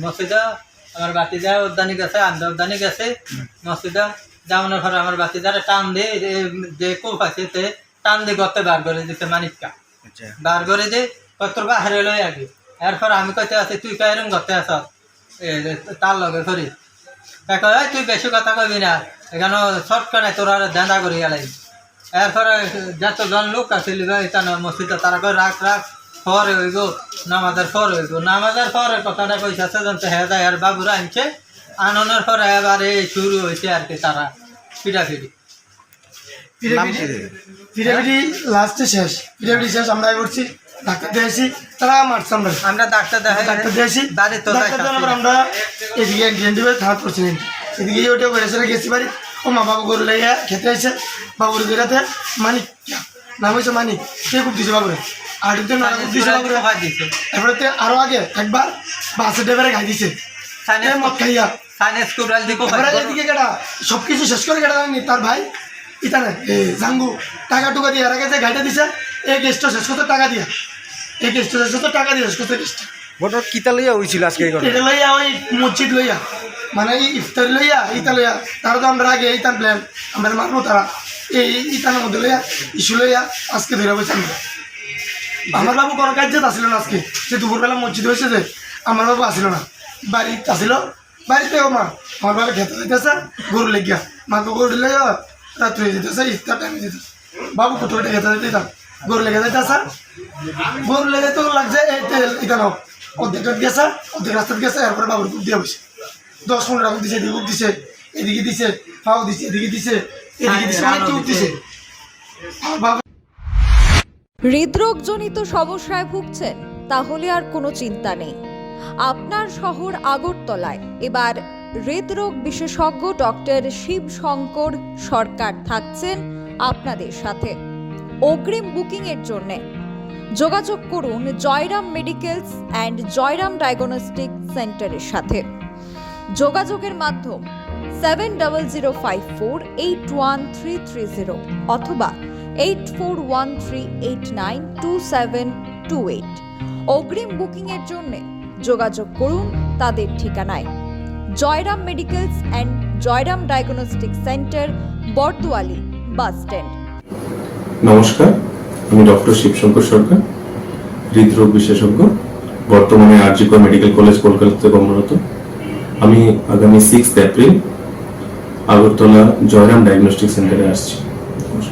মসজিদা আমার বাতিজা উদ্যানি গেছে আন্দা উদ্যানি গেছে মসজিদা যাওয়ানোর পরে আমার বাতিজারে টান দিয়ে যে কূপ আছে তে টান দিয়ে গর্তে বার করে দিতে মানিকটা আচ্ছা। বার করে দিয়ে কত বাহারে লই আগে। এরপর আমি কইতে আছি তুই কাইরম গর্তে আস তার লগে তাই কয়, "এই তুই বেশি কথা কবি না। এখানে শর্ট কানে তোর আর দাঁড়া করি গেলাই। এরপরে যতজন লোক আছিল এখানে মসজিদে তারা কয় রাখ রাখ। পরে হইব নামাজের পরে হইব। নামাজের পরে কথাটা কইছে সেজন তো হ্যাঁ আর বাবুরা আনছে আননের পরে এবারে শুরু হয়েছে আর কি তারা। পিটাপিটি পিঠাপিঠি লাস্টে শেষ। পিঠাপিঠি শেষ আমরা করছি ডাক্তার দিয়েছি তারা মারছে আমরা। আমরা ডাক্তার দেখাই ডাক্তার দিয়েছি বাড়ি তো ডাক্তার আমরা এদিকে দিবে থানা করছি এদিকে ওটা বেড়েছে গেছি বাড়ি ও মা বাবা গরু লাইয়া খেতে এসে বাবুর গেরাতে মানিক নাম হয়েছে মানিক কে খুব দিছে বাবুরে। আর আরও আগে একবার বাসে ড্রাইভারে খাই দিছে। এ মদ খাইয়া। সাইনেস কুড়াল দিকে এবারে এদিকে কেটা সব কিছু শেষ করে কেটা জানি তার ভাই? ইতানে এ জাঙ্গু টাকা টুকা দিয়ে এর আগে যে গাড়িটা দিছে এই শেষ করতে টাকা দিয়া। এই গেস্টটা শেষ করতে টাকা দিয়ে শেষ করতে ঘটনা কিতা লইয়া হয়েছিল আজকে এই ঘটনা? এটা লইয়া ওই মসজিদ লইয়া মানে এই ইফতার লইয়া ইতা লইয়া। তারা তো আমরা আগে ইতান প্ল্যান আমরা মারবো তারা। এই ইতানের মধ্যে লইয়া ইস্যু লইয়া আজকে ধরে বসে আমরা আমার বাবু কোনো কাজ আসছিল না আজকে। যে দুপুরবেলা মসজিদ হয়েছে যে আমার বাবু আসছিল না। বাড়িতে আসছিল বাড়িতে ও মা, আমার বাবা খেতে যেতেছে গরু লেগিয়া। মাকে গরু লেগে রাত্রে যেতেছে ইফতার টাইমে যেতেছে বাবু কোথাও খেতে যেতাম গরু লেগে যেতেছে গরু লেগে তো লাগছে, এই তেল এটা নাও। অর্ধেকটা গেছে, অর্ধেক রাস্তা গেছে, এরপরে বাবুর কুপ দিয়ে বসে। দশ পনেরো টাকা দিছে, এদিকে দিছে এদিকে দিছে পাও দিছে, এদিকে দিছে এদিকে দিছে অনেক দিছে। বাবা হৃদরোগজনিত সমস্যায় ভুগছেন, তাহলে আর কোনো চিন্তা নেই। আপনার শহর আগরতলায়। এবার হৃদরোগ বিশেষজ্ঞ ডক্টর শিব শঙ্কর সরকার থাকছেন আপনাদের সাথে। অগ্রিম বুকিং এর জন্য যোগাযোগ করুন Jayram medicals and Jayram diagnostic সেন্টারের সাথে। যোগাযোগের মাধ্যম seven double zero five four eight one three three zero অথবা eight four one three eight nine two seven two eight অগ্রিম বুকিংয়ের জন্য যোগাযোগ করুন তাদের ঠিকানায়। Jayram medicals and Jayram diagnostic centre Bardowali bus stand. নমস্কার, আমি ডক্টর শিবশঙ্কর সরকার, হৃদরোগ বিশেষজ্ঞ, বর্তমানে আরজিকর মেডিকেল কলেজ, কলকাতাতে কর্মরত। আমি আগামী six April Agartala Jayram diagnostic সেন্টারে আসছি।